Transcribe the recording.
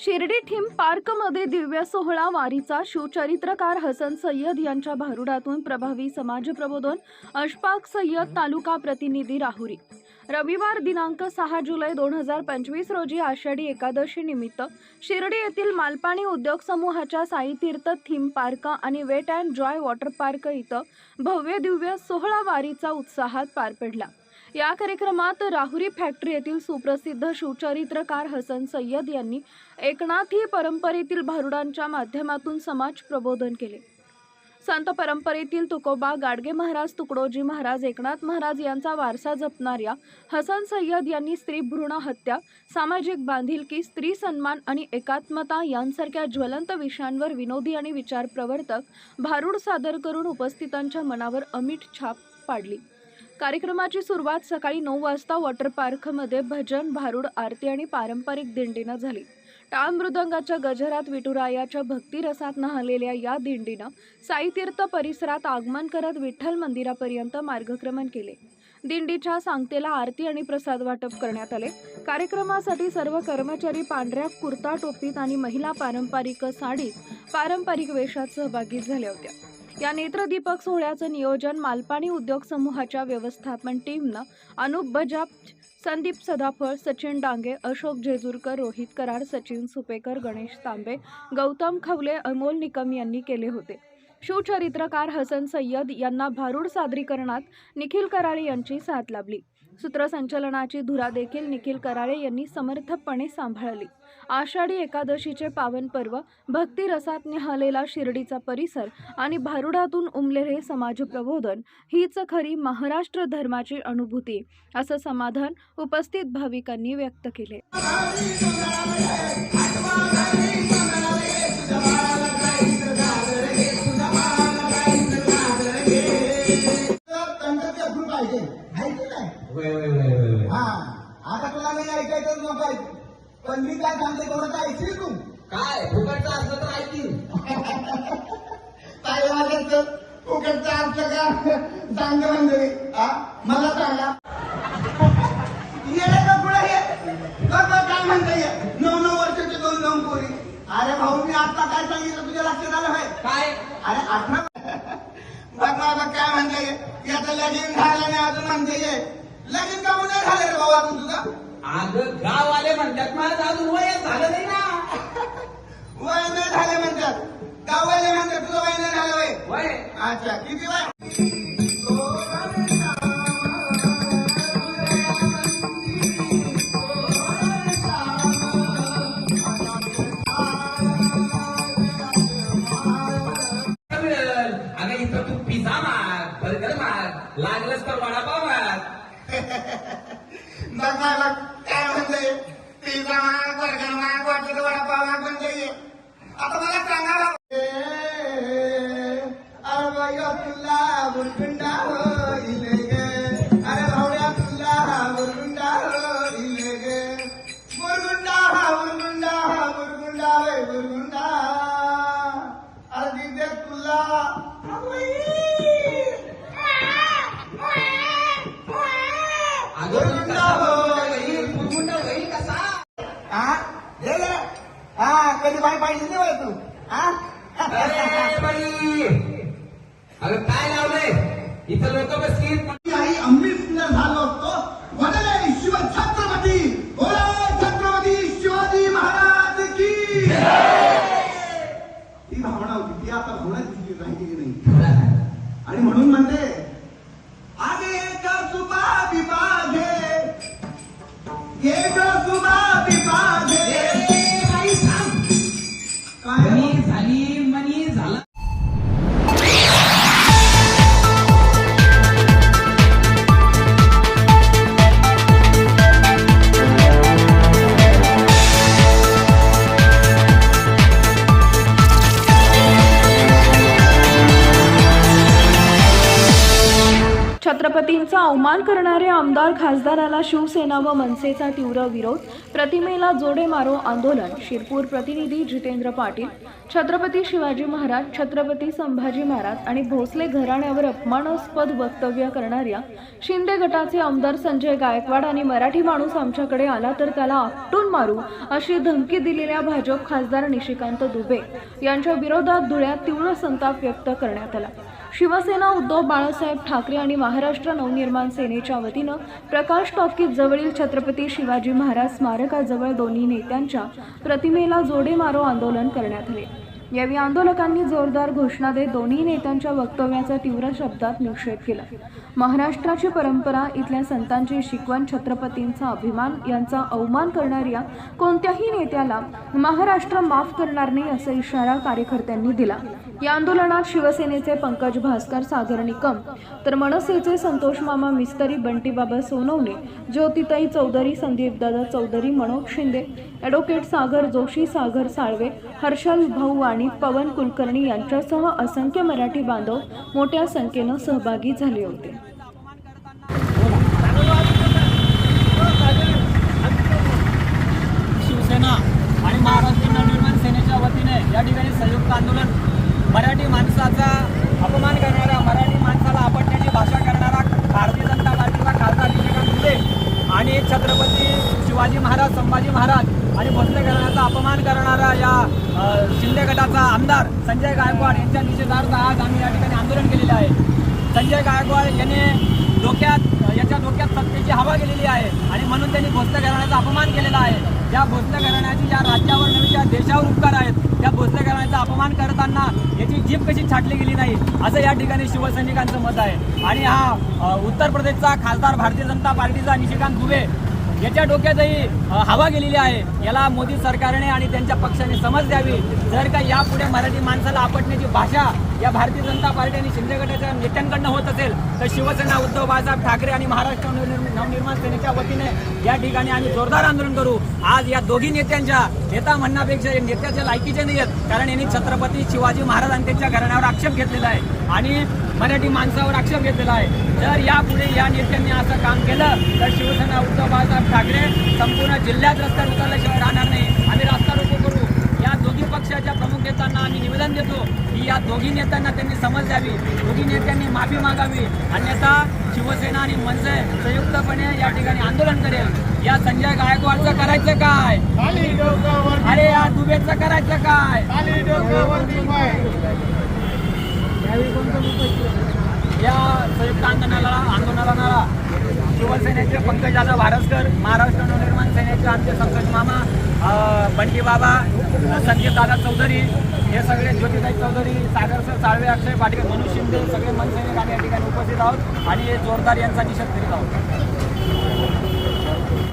Shirdi theme पार्कमध्ये दिव्य सोहळा वारीचा शिवचरित्रकार हसन सय्यद यांच्या भारुडातून प्रभावी समाज प्रबोधन अशफाक सय्यद तालुका प्रतिनिधी राहुरी. रविवार दिनांक सहा जुलै दोन हजार पंचवीस रोजी आषाढी एकादशी निमित्त शिर्डी येथील मालपाणी उद्योग समूहाच्या साईतीर्थ थीम पार्क आणि wet and joy water park इथं भव्य दिव्य सोहळा वारीचा उत्साहात पार पडला. या कार्यक्रमात राहुरी फॅक्टरी येथील सुप्रसिद्ध शिवचरित्रकार हसन सय्यद यांनी एकनाथी परंपरेतील भारुडांच्या माध्यमातून समाज प्रबोधन केले. संत परंपरेतील तुकोबा गाडगे महाराज तुकडोजी महाराज एकनाथ महाराज यांचा वारसा जपणाऱ्या हसन सय्यद यांनी स्त्री भ्रूण हत्या सामाजिक बांधिलकी स्त्री सन्मान आणि एकात्मता यांसारख्या ज्वलंत विषयांवर विनोदी आणि विचार प्रवर्तक भारूड सादर करून उपस्थितांच्या मनावर अमिट छाप पाडली. कार्यक्रमाची सुरुवात सकाळी नऊ वाजता वॉटर पार्कमध्ये भजन भारूड आरती आणि पारंपरिक दिंडीनं झाली. टाळ मृदंगाच्या गजरात विठुरायाच्या भक्तिरसात न्हालेल्या या दिंडीनं साईतीर्थ परिसरात आगमन करत विठ्ठल मंदिरापर्यंत मार्गक्रमण केले. दिंडीच्या सांगतेला आरती आणि प्रसाद वाटप करण्यात आले. कार्यक्रमासाठी सर्व कर्मचारी पांढऱ्या कुर्ता टोपीत आणि महिला पारंपरिक साडीत पारंपरिक वेशात सहभागी झाल्या होत्या. या नेत्रदीपक सोहळ्याचं नियोजन मालपाणी उद्योग समूहाच्या व्यवस्थापन टीमनं अनुप बजाब संदीप सदाफळ सचिन डांगे अशोक जेजुरकर रोहित कराड सचिन सुपेकर गणेश तांबे गौतम खवले अमोल निकम यांनी केले होते. शिवचरित्रकार हसन सय्यद यांना भारूड सादरीकरणात निखिल कराळे यांची साथ लाभली. सूत्रसंचलनाची धुरा देखील निखिल कराळे यांनी समर्थपणे सांभाळली. आषाढी एकादशीचे पावन पर्व भक्तिरसात निहालेला शिर्डीचा परिसर आणि भारुडातून उमलेले समाज प्रबोधन हीच खरी महाराष्ट्र धर्माची अनुभूती असं समाधान उपस्थित भाविकांनी व्यक्त केले. पाहिजे. हा आता तुला नाही ऐकायचं नको ऐक पण मी काय सांगते तेवढं तर ऐकशील तू? काय? फुकटचा असलं तर ऐकीन काय वागायचं? फुकटचा अर्थ का? सांग म्हणजे हा? मला सांगा. येडे का पुढे ये. काय म्हणता ये? नऊ नऊ वर्षाचे दोन दोन पोरी. अरे भाऊ मी आता काय सांगितलं तुझ्या लक्षात आलं काय? अरे आठवण बघ बाबा काय म्हणते याचं लगीन झालं नाही अजून म्हणते लगीन का नाही झालं रे भाऊ अजून तुझं? अगं गाववाले म्हणतात माझं अजून वय झालं नाही ना. वय नाही झाले म्हणतात. गावाले म्हणतात तुझं वय नाही झालं वय. वय? अच्छा किती वय? बघ बघ बघ काय म्हणते पिझ्झा माग बर्गर माग वाटलं तर वडापाव माग म्हणते ये. आता मला सांगा भाऊ. ए, अरे बाया तुला बुरगुंडा हा कधी बाई पाहिजे नाही होय तू अरे बाई अगं काय लावलंय? इथं लोक बसतील. ये का सुबा अवमान करणारे आमदार खासदाराला शिवसेना व मनसेचा तीव्र विरोध प्रतिमेला जोडे मारो आंदोलन शिरपूर प्रतिनिधी जितेंद्र पाटील छत्रपती शिवाजी महाराज छत्रपती संभाजी महाराज आणि भोसले घराण्यावर अपमानास्पद वक्तव्य करणाऱ्या शिंदे गटाचे आमदार संजय गायकवाड आणि मराठी माणूस आमच्याकडे आला तर त्याला आपटून मारू अशी धमकी दिलेल्या भाजप खासदार निशिकांत दुबे यांच्या विरोधात धुळ्यात तीव्र संताप व्यक्त करण्यात आला. शिवसेना उद्धव बाळासाहेब ठाकरे आणि महाराष्ट्र नवनिर्माण सेनेच्या वतीनं प्रकाश टॉकीज जवळील छत्रपती शिवाजी महाराज स्मारकाजवळ दोन्ही नेत्यांच्या प्रतिमेला जोडे मारो आंदोलन करण्यात आले. यावेळी आंदोलकांनी जोरदार घोषणा देत दोन्ही नेत्यांच्या वक्तव्याचा तीव्र शब्दात निषेध केला. महाराष्ट्राची परंपरा इथल्या संतांची शिकवण छत्रपतींचा अभिमान यांचा अवमान करणाऱ्या कोणत्याही नेत्याला महाराष्ट्र माफ करणार नाही असा इशारा कार्यकर्त्यांनी दिला. या आंदोलनात शिवसेनेचे पंकज भास्कर सागर निकम तर मनसेचे संतोष मामा मिस्तरी बंटीबाबा सोनवणे ज्योतिताई चौधरी संदीप दादा चौधरी मनोज शिंदे ॲडव्होकेट सागर जोशी सागर साळवे हर्षल भाऊ वाणी पवन कुलकर्णी यांच्यासह असंख्य मराठी बांधव मोठ्या संख्येनं सहभागी झाले होते. शिवसेना आणि महाराष्ट्र नवनिर्माण सेनेच्या वतीने या ठिकाणी संयुक्त आंदोलन मराठी माणसाचा अपमान करणारा मराठी माणसाला आपटण्याची भाषा करणारा भारतीय जनता पार्टीचा खासदार निशिकांत आणि छत्रपती शिवाजी महाराज संभाजी महाराज आणि भोसले घराण्याचा अपमान करणारा या शिंदे गटाचा आमदार संजय गायकवाड यांच्या निषेधार्थ आज आम्ही या ठिकाणी आंदोलन केलेलं आहे. संजय गायकवाड याने डोक्यात याच्या डोक्यात सत्तेची हवा गेलेली आहे आणि म्हणून त्यांनी भोसले घराण्याचा अपमान केलेला आहे. या भोसले घराण्याची ज्या राज्यावर नव्हे ज्या देशावर उपकार आहेत त्या भोसले घराण्याचा अपमान करताना याची जीभ कशी छाटली गेली नाही असं या ठिकाणी शिवसैनिकांचं मत आहे. आणि हा उत्तर प्रदेशचा खासदार भारतीय जनता पार्टीचा निशिकांत दुबे याच्या डोक्यातही हवा गेलेली आहे. याला मोदी सरकारने आणि त्यांच्या पक्षाने समज द्यावी. जर का यापुढे मराठी माणसाला आपटण्याची भाषा या भारतीय जनता पार्टी आणि शिंदे गटाच्या नेत्यांकडनं होत असेल तर शिवसेना उद्धव बाळासाहेब ठाकरे आणि महाराष्ट्र नवनिर्माण सेनेच्या वतीने या ठिकाणी आम्ही जोरदार आंदोलन करू. आज या दोघी नेत्यांच्या नेता म्हणण्यापेक्षा नेत्याच्या लायकीचे नाही आहेत. कारण यांनी छत्रपती शिवाजी महाराज आणि त्यांच्या घराण्यावर आक्षेप घेतलेला आहे. आणि मराठी माणसावर आक्षेप घेतलेला आहे. जर यापुढे या नेत्यांनी असं काम केलं तर शिवसेना उद्धव बाळासाहेब ठाकरे संपूर्ण जिल्ह्यात रस्त्यावर उतरल्याशिवाय राहणार नाही. आम्ही रास्ता रोको करू. या दोघी पक्षाच्या प्रमुख नेत्यांना आम्ही निवेदन देतो की या दोघी नेत्यांना त्यांनी समज द्यावी. दोघी नेत्यांनी माफी मागावी. अन्यथा शिवसेना आणि मनसे संयुक्तपणे या ठिकाणी आंदोलन करेल. या संजय गायकवाडचं करायचं काय? अरे या दुबेचं करायचं काय? या संयुक्त आंदोलनाला आंदोलनाला शिवसेनेचे पंकज दादा भारसकर महाराष्ट्र नवनिर्माण सेनेचे आमचे संकट मामा बंटी बाबा संजीव दादा चौधरी हे सगळे ज्योतिताई चौधरी सागर सर साळवे अक्षय पाटील मनुष्य शिंदे सगळे मनसैनिक आम्ही या ठिकाणी उपस्थित आहोत आणि जोरदार यांचा निषेध करीत आहोत.